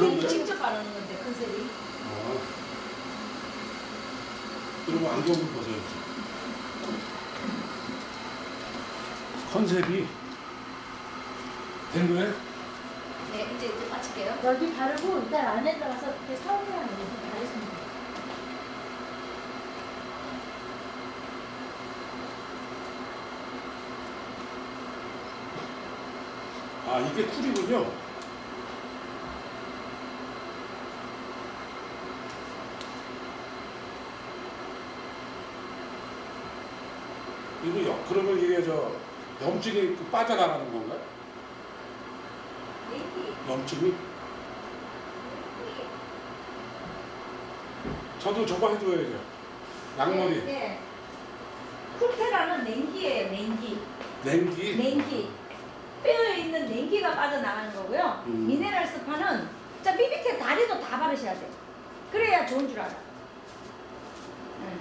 그런 이거 거야? 직접 바르는 건데 컨셉이. 어. 그리고 안경을 벗어야지. 컨셉이 된 거예요? 네, 이제 이제 마칠게요. 여기 바르고 일단 안에 들어가서 그렇게 사용하는 거 바르시면 돼요. 아 이게 쿨이군요. 이거 요- 그러면 이게 저 염증이 그 빠져나가는 건가요? 염증이? 저도 저거 해줘야죠. 양머리, 네. 쿨테라는 냉기예요, 냉기. 냉기. 냉기. 뼈에 있는 냉기가 빠져나가는 거고요. 음. 미네랄 스파는 자 비비테 다리도 다 바르셔야 돼. 그래야 좋은 줄 알아. 응.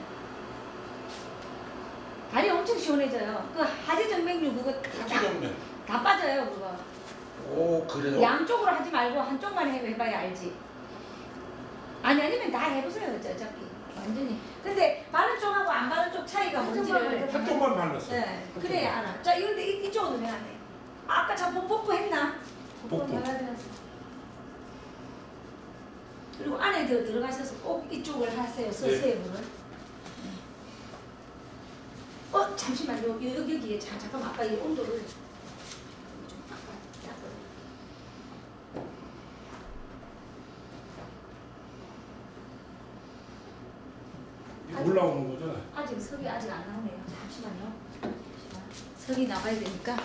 다리 엄청 시원해져요. 그 하지정맥류 그거 다, 다, 빠져요 그거. 오 그래요? 양쪽으로 하지 말고 한쪽만 해- 해봐야 알지. 아니 아니면 다 해보세요 어차- 어차피 완전히. 근데 바른 쪽하고 안 바른 쪽 차이가 한쪽만 뭔지를. 한쪽만 발랐어. 네, 그래야 알아. 자 이런데 이- 이쪽은 왜 안 해? 아까 자꾸 뽀뽀 했나? 뽀뽀. 발라드렸어. 그리고 안에 더 들어가셔서 꼭 이쪽을 하세요. 네. 서세부를. 어 잠시만요. 여기 여기에 자 잠깐 아까 이 온도를 좀 바꿔. 바꿔. 이거 올라오는 거잖아요. 아직 석이 아직 안 나오네요. 잠시만요. 잠시만. 석이 나와야 되니까.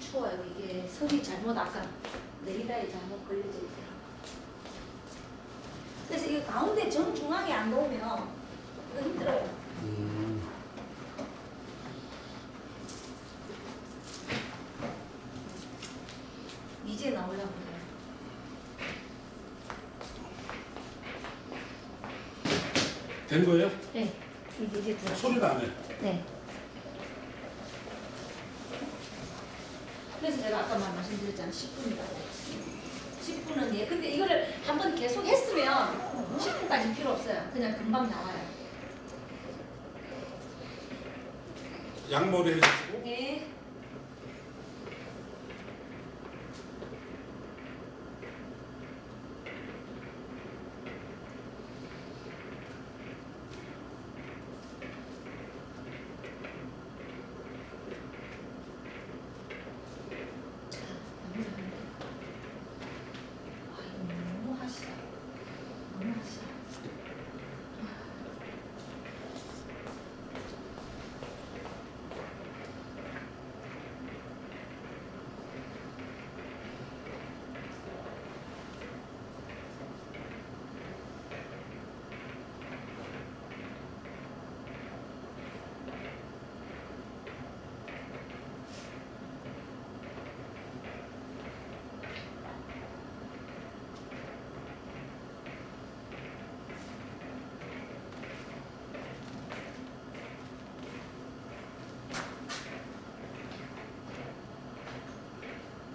추워요. 이게 석이 잘못 아까 내리다에 잘못 이거 가운데 정 중앙에 안 놓으면 이거 힘들어요. 음. 이제 나오려고 해요. 된 거예요? 네. 이게 이제 들어. 소리 나네. 네. 그래서 제가 아까 말- 말씀드렸잖아요. 10분이라고. 10분은 예. 근데 이거를 한번 계속 했으면 10분까지 필요 없어요. 그냥 금방 나와요. 양머리 해주시고. 네. 자, 마무리하면 돼요. 아, 이거 너무 하시다. 너무 하시다.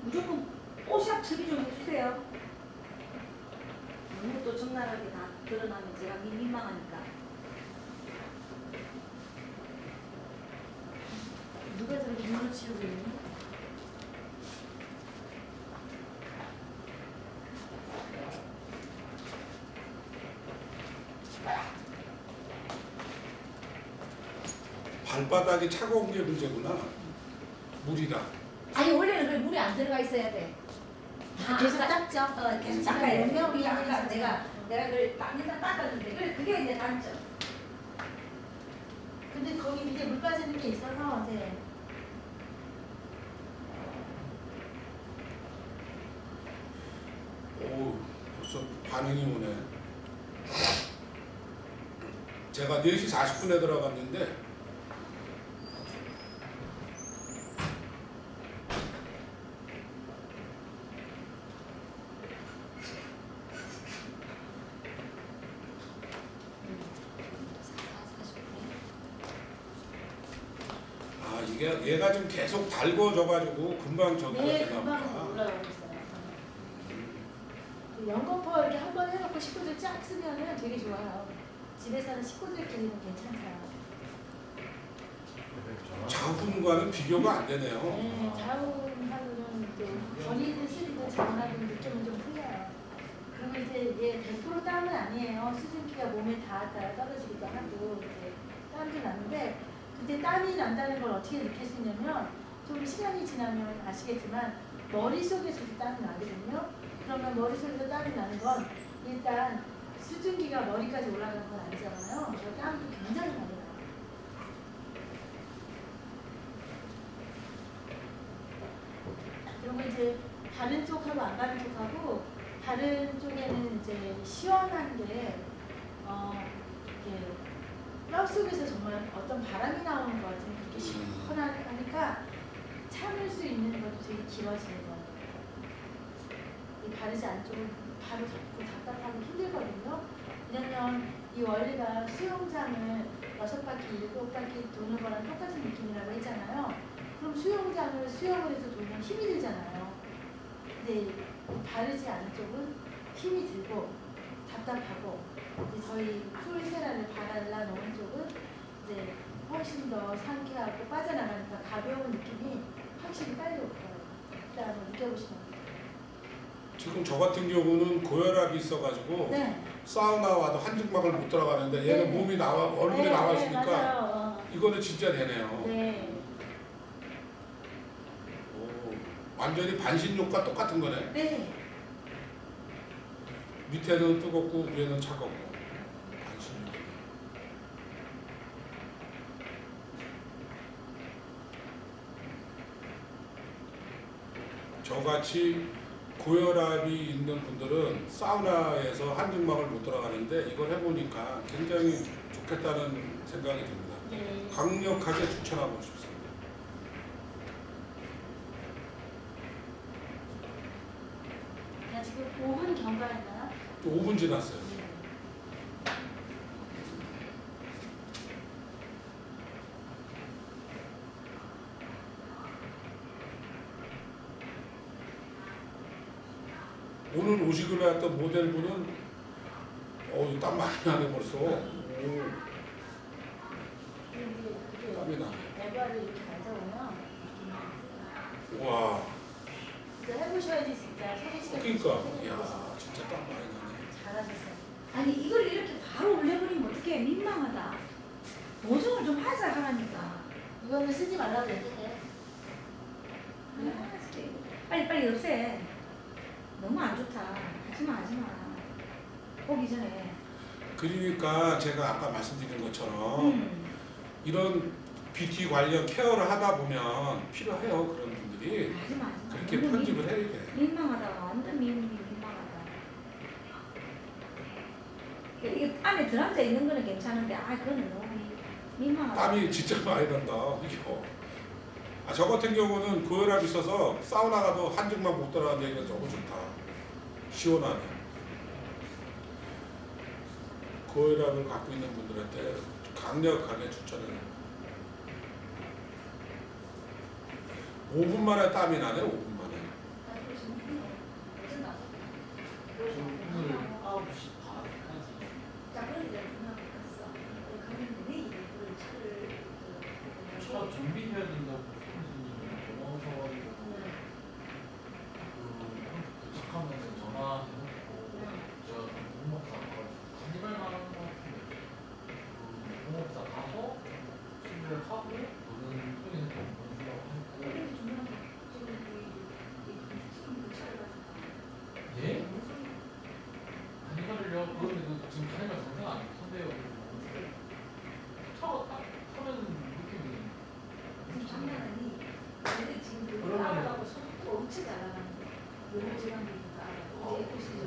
무조건 뽀샵 처리 좀 해주세요. 너무 또 적나라하게 다 드러나면 제가 미- 민망하니까. 누가 저렇게 눈을 치우고 있니? 발바닥이 차가운 게 문제구나. 물이라. 아니 원래는 그래 물이 안 들어가 있어야 돼. 다 계속 닦죠? 어, 계속 닦아야 돼. 아까. 내가 내가 그걸 딱 일단 닦았는데 그래 그게 이제 단점. 근데 거기 밑에 물 빠지는 게 있어서 이제 오, 벌써 반응이 오네. 제가 4시 40분에 들어갔는데 아 이게 얘가 지금 계속 달궈져가지고 금방 저기가 네, 되나 금방 보다. 올라가고 있어요. 그 연거푸 이렇게 한 번 해놓고 식구들 쫙 쓰면은 되게 좋아요. 집에서는 식구들끼리는 괜찮아요. 자분과는 비교가 안 되네요. 네, 자운하고는 또 전이든 쓰리든 자운하고는 느낌은 좀 틀려요. 그리고 이제 얘 100% 땀은 아니에요. 수증기가 몸에 닿았다가 떨어지기도 하고 이제 땀도 나는데 그때 땀이 난다는 걸 어떻게 있냐면 좀 시간이 지나면 아시겠지만 머릿속에서도 땀이 나거든요. 그러면 머릿속에서 땀이 나는 건 일단 수증기가 머리까지 올라가는 건 아니잖아요. 그래서 땀도 굉장히 많이 나요. 그리고 이제 다른 쪽하고 안 다른 쪽하고 다른 쪽에는 이제 시원한 게 어, 이렇게 뼈 속에서 정말 어떤 바람이 나오는 것 같은 그렇게 시원하니까 참을 수 있는 것도 되게 길어지는 거예요. 이 바르지 않쪽은 바로 잡고 답답하고 힘들거든요. 왜냐면 이 원리가 수영장을 여섯 바퀴, 일곱 바퀴 도는 거랑 똑같은 느낌이라고 했잖아요. 그럼 수영장을 수영을 해서 돌면 힘이 들잖아요. 근데 이 바르지 않은 쪽은 힘이 들고 답답하고 이제 저희 풀세라를 발라 놓은 쪽은 이제 훨씬 더 상쾌하고 빠져나가니까 가벼운 느낌이 확실히 빨리 올 거예요. 일단 한번 느껴보시면 돼요. 지금 저 같은 경우는 고혈압이 있어가지고 네. 사우나 와도 한증막을 못 들어가는데 얘는 네. 몸이 나와 얼굴이 네, 나와 네, 있으니까 맞아요. 어. 이거는 진짜 되네요. 네. 오, 완전히 반신욕과 똑같은 거네. 네. 밑에는 뜨겁고 위에는 차갑고 반신욕. 저같이 고혈압이 있는 분들은 사우나에서 한증막을 못 들어가는데 이걸 해보니까 굉장히 좋겠다는 생각이 듭니다. 네. 강력하게 추천하고 싶습니다. 나 지금 5분 경과했나요? 5분 지났어요. 오늘 오시기로 했던 모델분은 어우 땀 많이 나네 벌써. 오, 땀이 나네. 이렇게 와, 이제 해보셔야지 진짜 소리 그러니까 야 진짜 땀 많이. 아니 이걸 이렇게 바로 올려버리면 어떡해 민망하다. 보증을 좀 하자 하라니까. 이거는 쓰지 말라고 얘기해. 아, 진짜 이거. 빨리 빨리 없애. 너무 안 좋다. 하지마 하지마. 보기 전에. 그러니까 제가 아까 말씀드린 것처럼 음. 이런 뷰티 관련 케어를 하다 보면 필요해요 그런 분들이 하지마 하지마. 그렇게 너무 민- 편집을 해야 돼. 민망하다. 완전 민, 민망하다. 안에 들어앉아 있는 거는 괜찮은데 아 그거는 너무 민- 민망하다. 땀이 진짜 많이 난다 이거. 아, 저 같은 경우는 고혈압 있어서 사우나 가도 한증만 못 들어가는 얘기가 너무 좋다. 시원하네. 고혈압을 갖고 있는 분들한테 강력하게 추천해요. 5분 만에 땀이 나네 5분 만에. 오늘 9시 반까지 자, 그런데 누나 갔어. 갔는데 내일 그 차를 그 차 준비해야 된다고 선생님이 전화하셔가지고 그 도착하면 전화해놓고 제가 공목사 가가지고 가니발만 하는 것 같은데 그 공목사 가서 준비를 하고 너는 소리는 좀 보내주라고 했고 근데 누나 지금 이- 이- 이 지금 그 차를 가지고 예? 가니발을요? 그런데 그 지금 가니발 상태가 아니고 선배요 차가 딱 타면 느낌이 지금 장난 아니. 근데 지금 그 그러면은- 알아가고 속도 엄청 잘 나가는 거. 너무 지방이니까 어. 이제 보시죠.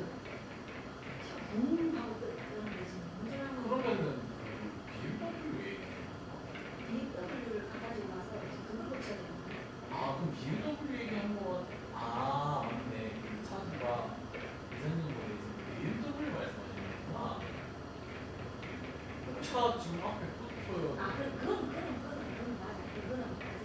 붕 하고 그- 그러는데 지금 운전하는 거. 그러면은 BMW 왜 BMW를 가가지고 와서 그걸 고쳐야 되는 거야. 아 그럼 BMW 얘기한 거 아, 맞네. 그 차주가 이사님분이 BMW 말씀하시는구나. 그럼 차 지금 앞에 붙어요. 아, 그, 그건, 그건, 그건, 그건 맞아. 그거는 아직까지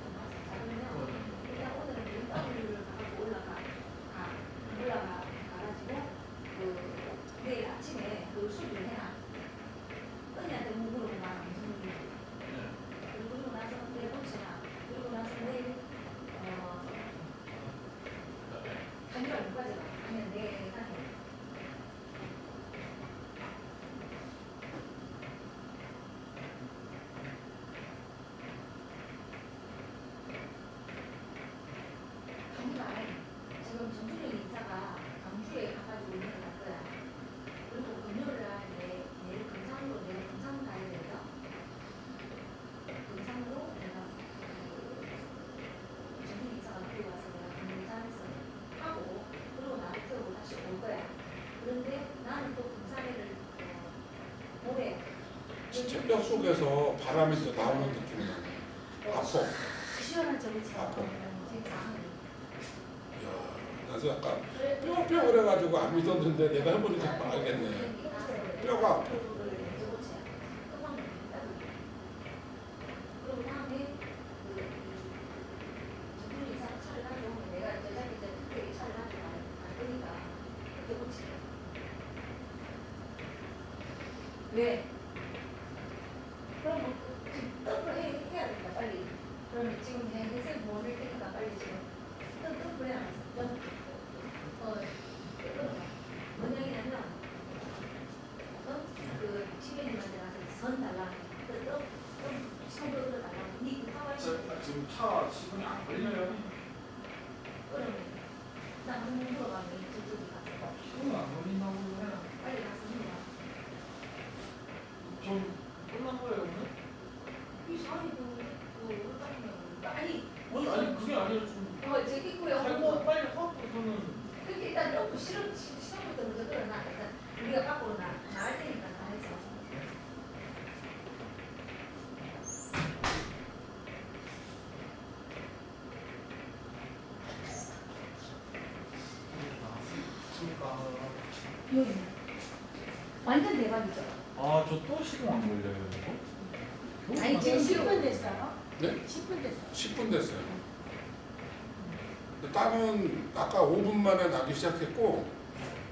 제 뼈 속에서 바람이 또 나오는 느낌이 나네. 아파. 시원한 저기 참. 아파. 이야, 나도 약간 뼈뼈 그래가지고 안 믿었는데 내가 해보니까 알겠네. 뼈가 아파. 그리고 다음에 그 두분 이상 차를 가져오면 내가 여자기 이제 특별히 차를 가져가 안 되니까 그때 고치게. 왜? 그럼 뭐 지금 떡을 해, 해야 된다 빨리. 그러면 지금 해 해서 뭐를 테니까 빨리 지금 떡 떡을 해야 돼. 어, 원장이 아니라 어? 그 집에님한테 가서 선 달라. 그 떡, 떡 손으로 달라. 니그 하와이 지금 차 시간이 안 걸려요. 그러면 나 한번 물어가면 저쪽이 가서 시간 안 걸린다고 해. 빨리 가서 물어봐. 좀 끝난 거예요 오늘? 이 사람이 그 어떤 아니 아니, 아니 그게 아니라 좀 어 저기 있고요. 하고 빨리 하고 저는 그렇게 일단 넣고 실험 시험부터 먼저 끌어놔. 일단 우리가 밖으로 나 나갈 테니까 다 해서. 나왔으니까. 완전 대박이죠. 아 저 또 시간 안 걸려요 이거? 아니, 지금 지금 10분 됐어요? 네? 10분 됐어요. 10분 됐어요. 땀은 아까 5분 만에 나기 시작했고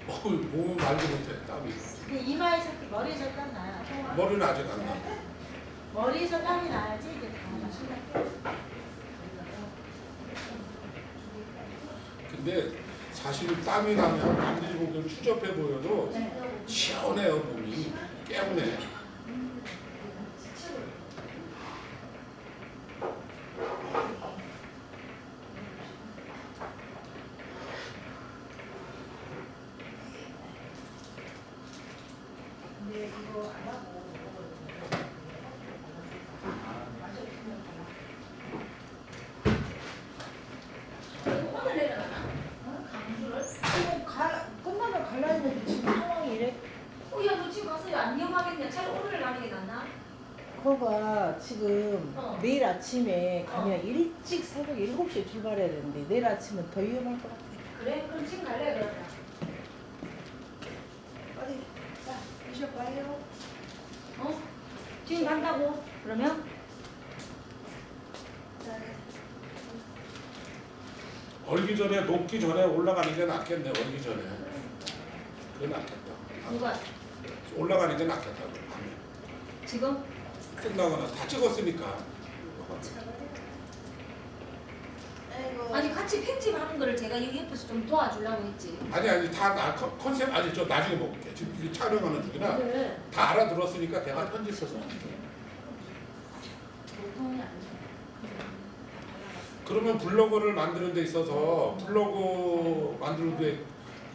어, 몸은 말도 못해 땀이. 근데 이마에서 머리에서 땀 나요. 머리는 아직 안 나. 머리에서 땀이 나야지 이게 다 신나. 근데 사실 땀이 나면 남들이 보기엔 추접해 보여도 시원해요 몸이 깨우네. 근데 이거 안 하고 이거 오늘 내려가나? 어? 강주를? 지금 가, 끝나면 갈라 했는데 지금 상황이 이래. 어, 야, 너 지금 가서 안 위험하겠냐? 차라리 오늘 가는 게 낫나? 거가 지금 어. 내일 아침에 가면 일찍 새벽 7시에 출발해야 되는데 내일 아침은 더 위험할 것 같아. 그래? 그럼 지금 갈래, 그러면? 빨리 자 드셔 봐요. 어? 지금 간다고? 그러면? 얼기 전에 녹기 전에 올라가는 게 낫겠네 얼기 전에. 그게 낫겠다. 누가? 올라가는 게 낫겠다. 그 밤에. 지금? 끝나고 나서 다 찍었으니까. 아니, 같이 편집하는 거를 제가 여기 옆에서 좀 도와주려고 했지. 아니 아니 다 나, 컨- 컨셉 아니 저 나중에 먹을게. 지금 이게 촬영하는 중이라 오늘 다 알아들었으니까 내가 편집해서. 보통이 아니야. 그러면 블로그를 만드는 데 있어서 블로그 만드는 데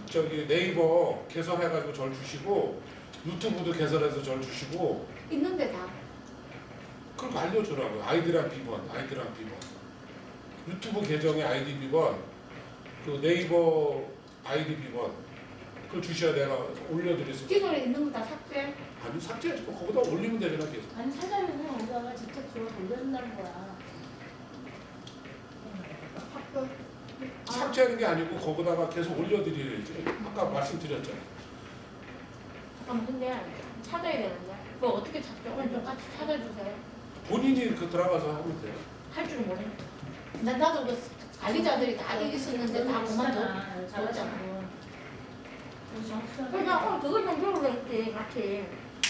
저기 네이버 개설해가지고 절 주시고 유튜브도 개설해서 절 주시고 있는데 다. 그걸 알려주라고요. 아이디랑 비번, 아이디랑 비번. 유튜브 계정의 아이디 비번, 그 네이버 아이디 비번. 그걸 주셔야 내가 올려드리겠습니다. 기존에 있는 거 다 삭제? 아니 삭제하지 마. 거기다 올리면 되잖아 계속. 아니 사장님은 우리가 직접 들어 돌려준다는 거야. 학교 삭제하는 게 아니고 거기다가 계속 올려드리야지. 아까 말씀드렸잖아. 잠깐만, 근데 찾아야 되는데. 뭐 어떻게 찾죠? 오늘 좀 같이 찾아주세요. 본인이 그 들어가서 하면 돼요. 할 줄은 모르 난 나도 그 관리자들이 다 여기 있었는데 다 그만뒀. 잘하잖아. 그러니까 오늘 그걸 좀 배우려 했지, 같이.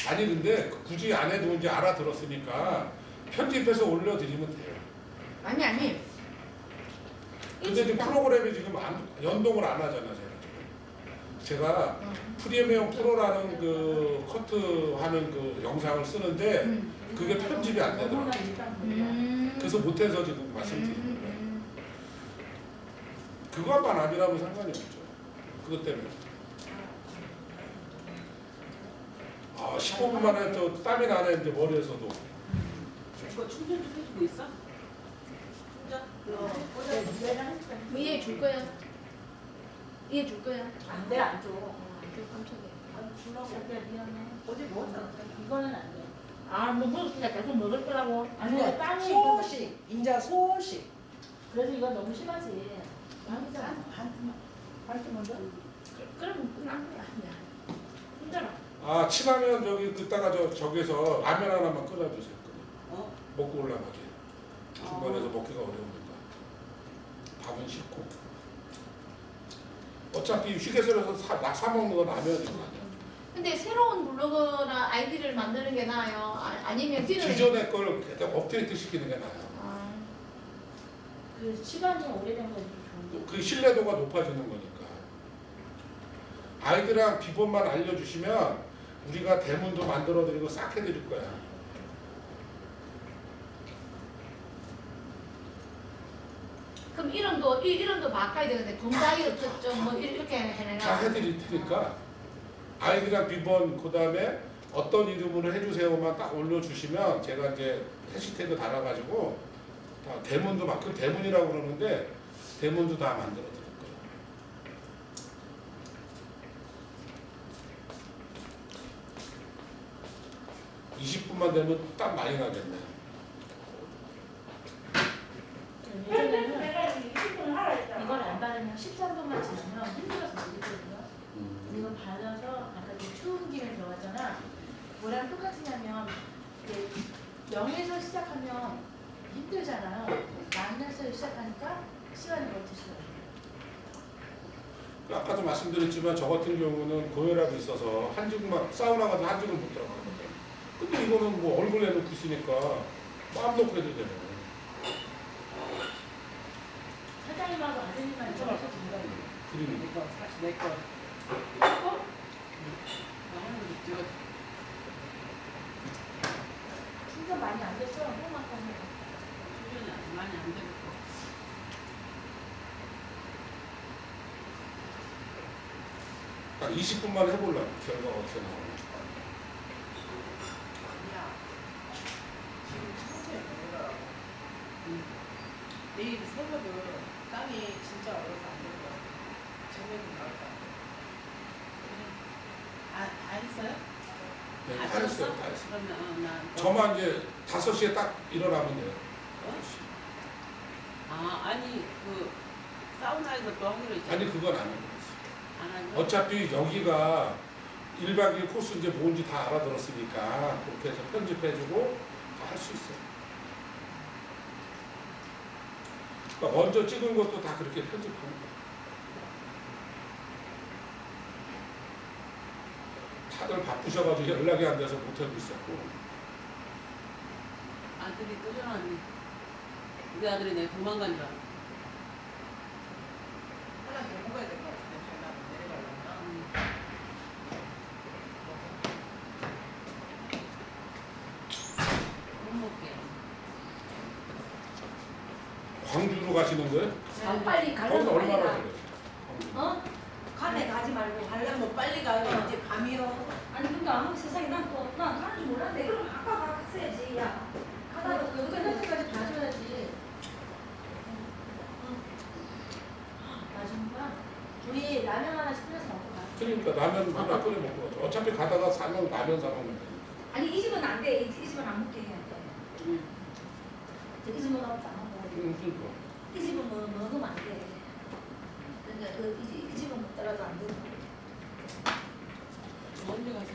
아니 근데 굳이 안 해도 이제 알아들었으니까 편집해서 올려드리면 돼요. 아니, 아니. 근데 지금 프로그램이 지금 안, 연동을 안 하잖아 제가 지금. 제가 어. 프리미엄 프로라는 그 커트하는 그 영상을 쓰는데 음. 그게 편집이 안 되더라고. 음. 그래서 못해서 지금 말씀드리는 거예요. 음, 그것만 아니라면 상관이 없죠. 그것 때문에. 아 15분 만에 또 땀이 나네 이제 머리에서도. 이거 충전 좀 해주고 있어? 충전? 음. 이해 줄 거야. 이해 줄 거야. 안 돼 안 줘. 어, 안 줘, 깜짝이야. 아, 주라고. 미안해. 어제 먹었잖아. 이거는 안 돼. 아 뭐 먹으니까 계속 먹을 거라고 아니 빵이 소식 인자 소식 그래서 이건 너무 심하지. 빵이잖아. 한테 먼저 그럼 끝난 거야 그냥 힘들어 아 친하면 저기 그따가 저 저기서 라면 하나만 끓여주세요. 어? 먹고 올라가게. 중간에서 먹기가 어려우니까. 밥은 싫고. 어차피 휴게소에서 사, 나- 사 먹는 건 라면인 거 아니야. 근데 새로운 블로그나 아이디를 만드는 게 나아요 아, 아니면 뒤를 기존의 걸 계속 업데이트 시키는 게 나아요. 아, 그 시간이 오래된 거지 좋은데. 그 신뢰도가 높아지는 거니까. 아이들랑 비법만 알려주시면 우리가 대문도 만들어드리고 싹 해드릴 거야. 그럼 이름도 이 이름도 바꿔야 되는데 검사이로 좀뭐 이렇게 다 해내라 해드릴 테니까 아이들랑 비번 그 다음에 어떤 이름으로 해주세요만 딱 올려주시면 제가 이제 해시태그 달아가지고 다 대문도 막 그 대문이라고 그러는데 대문도 다 만들어 드릴 거예요. (20분만) 되면 딱 많이 나겠네. 예전에는 이걸 안 바르면 13분만 지나면 힘들어서 못 있거든요. 이걸 발라서 아까 그 추운 김에 들어갔잖아. 뭐랑 똑같으냐면 이게 0에서 시작하면 힘들잖아요. 마이너스에서 시작하니까 시간이 버티시더라고요. 아까도 말씀드렸지만 저 같은 경우는 고혈압이 있어서 한증만 사우나 가서 한증을 못 들어가거든요. 근데 이거는 뭐 얼굴에 놓고 있으니까 마음 놓고 해도 되네. 사장님하고 아드님만 좀 하셔도 돼요. 그러니까. 내거 사실 내거 어? 나는 제가 충전 많이 안 됐어. 조금만 더 해. 출연이 많이 안 되고 딱 20분만 해보려고 결과가 어떻게 나오나. 야 지금 청소해 내가 음. 내일 새벽은 땅이 진짜 어려서 안될 거야 저녁에 나올 거야 아, 다 했어요? 네, 다다 했어요? 다 했어요. 그러면 어, 나 저만 이제 5시에 딱 일어나면 돼요. 아 아니 그 사우나에서 또 하기로 했잖아 아니 그건 있어요. 안 하고 어차피 여기가 1박 2일 코스 이제 뭔지 다 알아들었으니까 그렇게 해서 편집해주고 다 할 수 있어요. 그러니까 먼저 찍은 것도 다 그렇게 편집하는 거예요. 다들 바쁘셔가지고 연락이 안 돼서 못하고 있었고. 아들이 또 전화왔네 우리 아들이 내 도망간 줄 알아. 하나 더 먹어야 될 것 같은데 전화 내려가려면. 못 먹게. 광주로 가시는 거예요? 아, 빨리 거기서 얼마나 걸려요? 어? 간에 가지 말고 가려면 빨리 가야 돼 이제 밤이요 아니 근데 아무 세상에 난또난 가는 줄 몰랐는데 그럼 아까 갔어야지 야 가다가 여기 끝날 때까지 봐줘야지. 마지막 우리 라면 하나씩 끓여서 먹고 가. 그러니까 라면 하나 끓여 먹고. 어차피 가다가 사면 라면 사 먹으면 되니까. 아니 이 집은 안돼 이 집은 안 먹게 해야 돼 저기 집은 없지 안 먹어 음, 그러니까. 이 집은 뭐 먹으면 안 돼 그러니까 그 이 집- 이 집은 먹더라도 안 돼. 언제 왔어?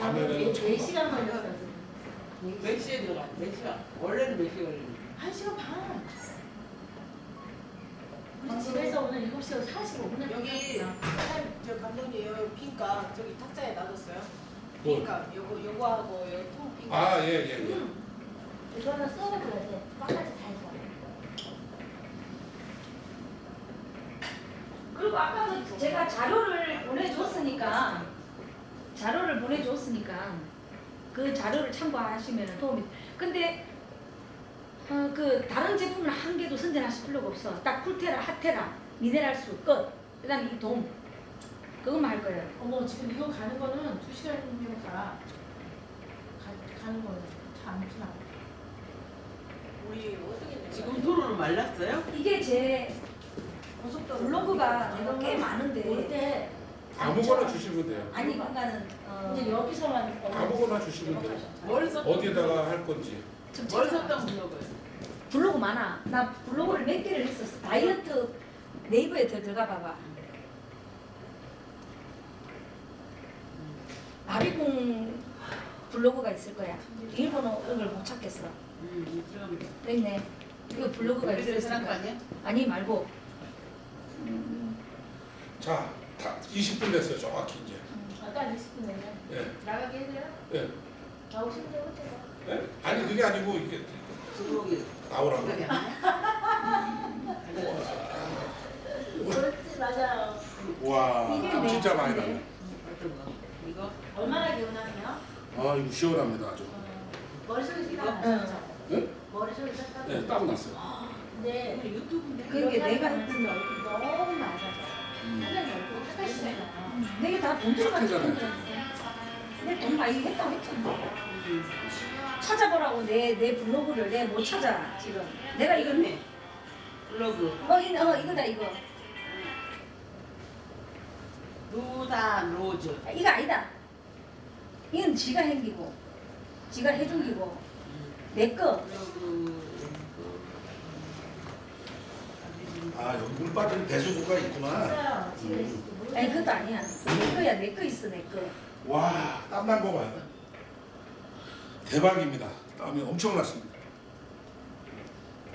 라면에는 참 4시간 걸렸어. 몇 시에 들어가? 몇 시간? 원래는 몇 시에 걸리는 한 시간 반. 집에서 오늘 7시 45분에 여기 사장님, 저 감독님 여기 핑가 저기 탁자에 놔뒀어요. 뭐? 핑가 요거 요거하고 여기 통 핑가. 아, 예, 예, 예. 이거는 썰어줘야 돼. 빵까지 다 해서. 그리고 아까도 제가 자료를 보내줬으니까 자료를 보내줬으니까 그 자료를 참고하시면 도움이 근데 어, 그 다른 제품을 한 개도 선전하실 필요가 없어 딱 쿨테라 핫테라 미네랄 수 끝 그다음에 이 돔 그것만 할 거예요 어머 지금 이거 가는 거는 2시간이면 가. 가 가는 거는 참 지나. 우리 어떻게 지금 도로는 말랐어요? 이게 제 고속도로 블로그가 내가 꽤 많은데 올때 아무거나 주시면 돼요. 아니 그러니까는 어, 이제 여기서만 아무거나 주시면 돼요. 뭘 썼던 어디에다가 할 건지. 좀 뭘 찾아봐. 썼던 블로그예요? 블로그 많아. 나 블로그를 몇 개를 했었어. 다이어트 네이버에 들- 들어가 봐봐. 아비궁 블로그가 있을 거야. 일본어 이걸 못 찾겠어. 음. 있네. 이거 블로그가 있을 거. 아니야? 아니 말고. 음, 자, 다 20분 됐어요. 정확히 이제. 아까 20분 내면 예. 나가게 해줘요? 예. 나오시면 돼요 못해서 예? 아니 그게 아니고 이게 블로그 나오라고. 그렇지 맞아요 와, 이게 땀내 진짜 많이. 나네. 이거? 얼마나 개운하세요? 아, 이거 시원합니다 아주. 어, 머릿속에 이거? 땀 나셨죠? 예? 머릿속에 땀 네, 땀 났어요. 근데 이거 유튜브인데? 그게 내가 했던 얼굴 너무 많아져요 음. 하는 얼굴 하시잖아요 내가 다 돈 들어가는 착하잖아요. 내돈 많이 했다고 했잖아. 음. 찾아보라고 내 내 블로그를 내 못 찾아 지금. 내가 이걸 네. 블로그 어, 이, 어 이거다 이거. 루다 로즈 아, 이거 아니다. 이건 지가 행기고, 지가 해준 기고, 내 거. 블로그 아, 여기 물 빠진 배수구가 있구나. 음. 아니 그것도 아니야. 내 거야 내 거 있어 내 거. 와, 땀난 거 봐요. 대박입니다. 땀이 엄청났습니다.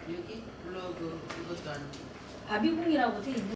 여기 블로그 이것도 아니고 바비궁이라고 돼 있는.